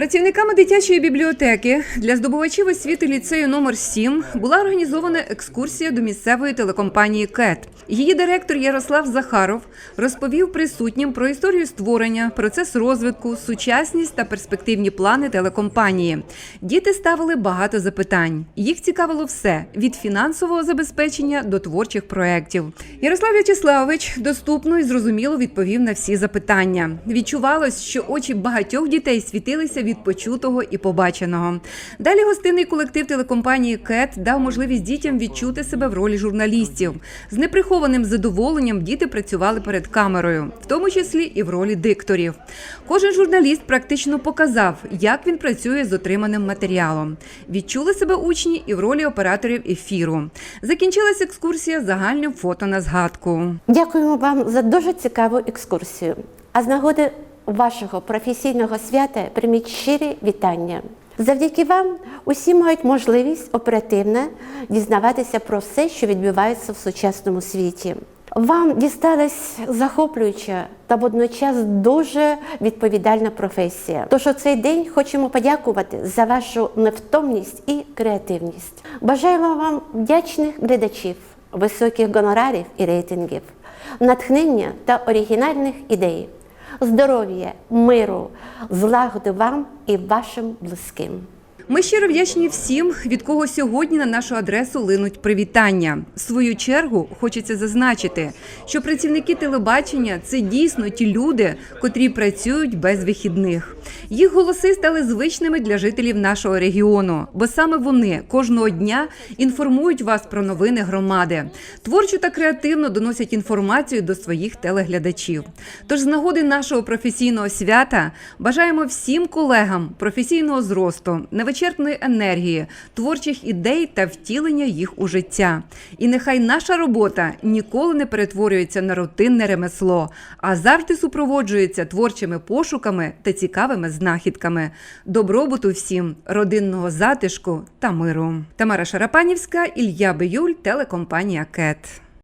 Працівниками дитячої бібліотеки для здобувачів освіти ліцею номер 7 була організована екскурсія до місцевої телекомпанії КЕТ. Її директор Ярослав Захаров розповів присутнім про історію створення, процес розвитку, сучасність та перспективні плани телекомпанії. Діти ставили багато запитань. Їх цікавило все від фінансового забезпечення до творчих проєктів. Ярослав В'ячеславович доступно і зрозуміло відповів на всі запитання. Відчувалось, що очі багатьох дітей світилися від почутого і побаченого. Далі гостинний колектив телекомпанії КЕТ дав можливість дітям відчути себе в ролі журналістів. З неприхованим задоволенням діти працювали перед камерою, в тому числі і в ролі дикторів. Кожен журналіст практично показав, як він працює з отриманим матеріалом. Відчули себе учні і в ролі операторів ефіру. Закінчилась екскурсія загальним фото на згадку. Дякуємо вам за дуже цікаву екскурсію. А з нагоди вашого професійного свята прийміть щирі вітання. Завдяки вам усі мають можливість оперативно дізнаватися про все, що відбувається в сучасному світі. Вам дісталась захоплююча та водночас дуже відповідальна професія. Тож у цей день хочемо подякувати за вашу невтомність і креативність. Бажаємо вам вдячних глядачів, високих гонорарів і рейтингів, натхнення та оригінальних ідей, здоров'я, миру, злагоди вам і вашим близьким. Ми щиро вдячні всім, від кого сьогодні на нашу адресу линуть привітання. В свою чергу хочеться зазначити, що працівники телебачення це дійсно ті люди, котрі працюють без вихідних. Їх голоси стали звичними для жителів нашого регіону, бо саме вони кожного дня інформують вас про новини громади, творчо та креативно доносять інформацію до своїх телеглядачів. Тож з нагоди нашого професійного свята бажаємо всім колегам професійного зросту, невичерпної енергії, творчих ідей та втілення їх у життя. І нехай наша робота ніколи не перетворюється на рутинне ремесло, а завжди супроводжується творчими пошуками та цікавими знахідками. Добробуту всім, родинного затишку та миру. Тамара Шарапанівська, Ілля Биюль, телекомпанія КЕТ.